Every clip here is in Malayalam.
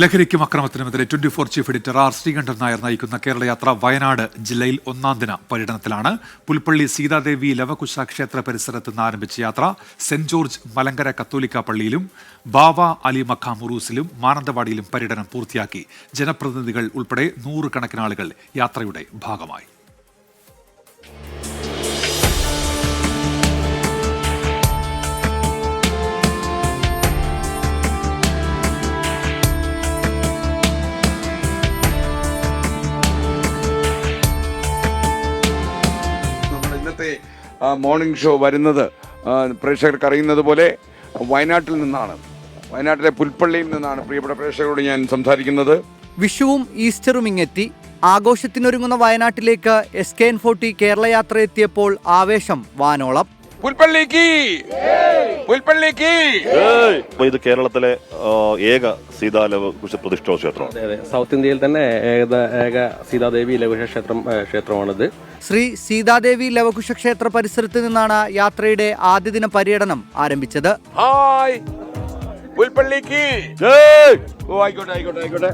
ലഹരിക്കും അക്രമത്തിനുമെതിരെ twenty four chief editor R Sreekandan Nair നയിക്കുന്ന കേരളയാത്ര വയനാട് ജില്ലയിൽ ഒന്നാം ദിന പര്യടനത്തിലാണ്. പുൽപ്പള്ളി സീതാദേവി ലവകുശ ക്ഷേത്ര പരിസരത്ത് നിന്ന് ആരംഭിച്ച യാത്ര സെന്റ് ജോർജ് മലങ്കര കത്തോലിക്ക പള്ളിയിലും ബാവ അലി മഖാം ഉറൂസിലും മാനന്തവാടിയിലും പര്യടനം പൂർത്തിയാക്കി. ജനപ്രതിനിധികൾ ഉൾപ്പെടെ നൂറുകണക്കിന് ആളുകൾ യാത്രയുടെ ഭാഗമായി. ഇന്നത്തെ മോർണിംഗ് ഷോ വരുന്നത് പ്രേക്ഷകർക്ക് അറിയുന്നത് പോലെ വയനാട്ടിൽ നിന്നാണ്. വയനാട്ടിലെ പുൽപ്പള്ളിയിൽ നിന്നാണ് പ്രിയപ്പെട്ട പ്രേക്ഷകരോട് ഞാൻ സംസാരിക്കുന്നത്. വിഷുവും ഈസ്റ്ററും ഇങ്ങെത്തി. ആഘോഷത്തിനൊരുങ്ങുന്ന വയനാട്ടിലേക്ക് S K N forty Kerala Yatra എത്തിയപ്പോൾ ആവേശം വാനോളം. പുൽപ്പള്ളിക്ക്. പുൽപ്പള്ളിക്ക്! അപ്പൊ ഇത് കേരളത്തിലെ ഏക സീതാലവ പ്രതിഷ്ഠ ക്ഷേത്രം. ക്ഷേത്രമാണ് അതെ അതെ. സൗത്ത് ഇന്ത്യയിൽ തന്നെ ഏക ഏക സീതാദേവി ലഘുഷ ക്ഷേത്രം ക്ഷേത്രമാണിത്. ശ്രീ സീതാദേവി ലവകുശ ക്ഷേത്ര പരിസരത്ത് നിന്നാണ് യാത്രയുടെ ആദ്യ ദിന പര്യടനം ആരംഭിച്ചത്. ഹായ്. പുൽപ്പള്ളിക്ക്! ഓ ആയിക്കോട്ടെ ആയിക്കോട്ടെ ആയിക്കോട്ടെ.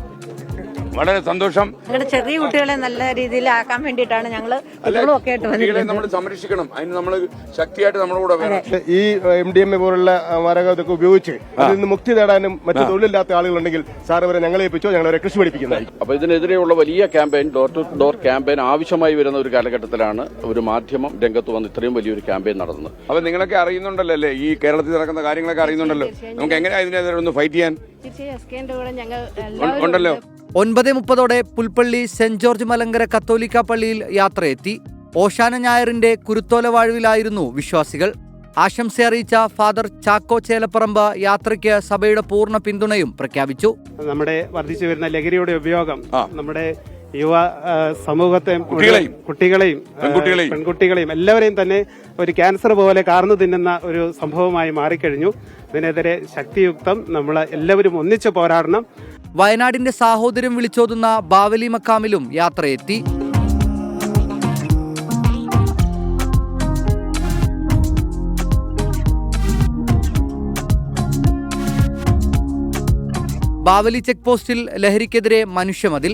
വളരെ സന്തോഷം. ഞങ്ങളുടെ ചെറിയ കുട്ടികളെ നല്ല രീതിയിൽ ആക്കാൻ വേണ്ടിയിട്ടാണ് ഞങ്ങൾ ഒക്കെ ആയിട്ട് കുട്ടികളെ നമ്മൾ സംരക്ഷിക്കണം. അതിന് നമ്മൾ ശക്തിയായിട്ട് നമ്മുടെ കൂടെ വേണം. ഈ എം ഡി എം എ പോലുള്ള മാരക ഇതൊക്കെ ഉപയോഗിച്ച് അതിൽ നിന്ന് മുക്തി നേടാനും മറ്റു തൊഴിലില്ലാത്ത ആളുകളുണ്ടെങ്കിൽ സാർ ഇവരെ ഞങ്ങളെ ഏൽപ്പിച്ചോ ഞങ്ങൾ അവരെ കൃഷി പഠിപ്പിക്കുന്നതായിരിക്കും. അപ്പൊ ഇതിനെതിരെയുള്ള വലിയ campaign door to door campaign ആവശ്യമായി വരുന്ന ഒരു കാലഘട്ടത്തിലാണ് ഒരു മാധ്യമം രംഗത്ത് വന്ന് ഇത്രയും വലിയൊരു ക്യാമ്പയിൻ നടന്നത്. അപ്പൊ നിങ്ങളൊക്കെ അറിയുന്നുണ്ടല്ലോ അല്ലേ? ഈ കേരളത്തിൽ നടക്കുന്ന കാര്യങ്ങളൊക്കെ അറിയുന്നുണ്ടല്ലോ. നമുക്ക് എങ്ങനെയാ ഇതിനെതിരെ ഒന്ന് ഫൈറ്റ് ചെയ്യാൻ? ഉണ്ടല്ലോ. ഒൻപത് മുപ്പതോടെ പുൽപ്പള്ളി സെന്റ് ജോർജ് മലങ്കര കത്തോലിക്ക പള്ളിയിൽ യാത്രയെത്തി. ഓശാന ഞായറിന്റെ കുരുത്തോല വാഴ്വിലായിരുന്നു വിശ്വാസികൾ. ആശംസ അറിയിച്ച ഫാദർ ചാക്കോ ചേലപ്പറമ്പ് യാത്രയ്ക്ക് സഭയുടെ പൂർണ പിന്തുണയും പ്രഖ്യാപിച്ചു. നമ്മുടെ വർദ്ധിച്ചു വരുന്ന ലഹരിയുടെ ഉപയോഗം നമ്മുടെ യുവ സമൂഹത്തെ കുട്ടികളെയും. കുട്ടികളെയും പെൺകുട്ടികളെയും. പെൺകുട്ടികളെയും എല്ലാവരെയും തന്നെ ഒരു ക്യാൻസർ പോലെ കാർന്നു തിന്നുന്ന ഒരു സംഭവമായി മാറിക്കഴിഞ്ഞു. ഇതിനെതിരെ ശക്തിയുക്തം നമ്മൾ എല്ലാവരും ഒന്നിച്ചു പോരാടണം. വയനാടിന്റെ സാഹോദര്യം വിളിച്ചോതുന്ന ബാവലി മക്കാമിലും യാത്രയെത്തി. ബാവലി ചെക്ക് പോസ്റ്റിൽ ലഹരിക്കെതിരെ മനുഷ്യമതിൽ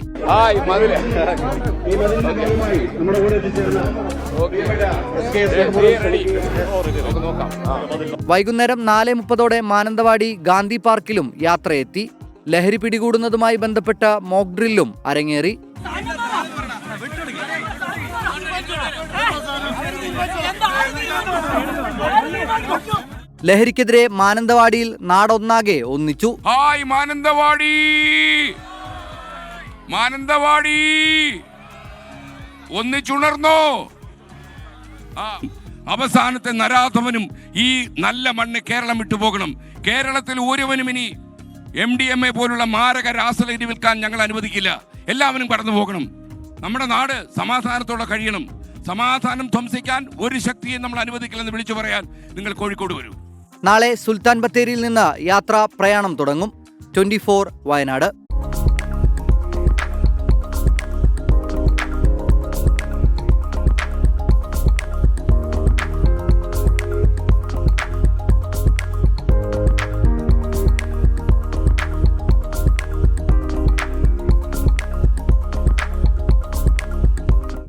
വൈകുന്നേരം നാല് മുപ്പതോടെ മാനന്തവാടി ഗാന്ധി പാർക്കിലും യാത്രയെത്തി. ലഹരി പിടികൂടുന്നതുമായി ബന്ധപ്പെട്ട മോക്ക് ഡ്രില്ലും അരങ്ങേറി. ലഹരിക്കെതിരെ മാനന്തവാടിയിൽ നാടൊന്നാകെ ഒന്നിച്ചു. ഹായ് മാനന്തവാടി! മാനന്തവാടി! ഒന്നിച്ചുണർന്നോ? അവസാനത്തെ നരാധവനും ഈ നല്ല മണ്ണ് കേരളം വിട്ടു പോകണം. കേരളത്തിൽ ഒരുവനും ഇനി എം ഡി എം എ പോലുള്ള മാരക രാസലഹരി വിൽക്കാൻ ഞങ്ങൾ അനുവദിക്കില്ല. എല്ലാവരും കടന്നു പോകണം. നമ്മുടെ നാട് സമാധാനത്തോടെ കഴിയണം. സമാധാനം ധ്വംസിക്കാൻ ഒരു ശക്തിയും നമ്മൾ അനുവദിക്കില്ലെന്ന് വിളിച്ചു പറയാൻ നിങ്ങൾ കോഴിക്കോട് വരും. നാളെ സുൽത്താൻ ബത്തേരിയിൽ നിന്ന് യാത്ര പ്രയാണം തുടങ്ങും. ട്വന്റി വയനാട്.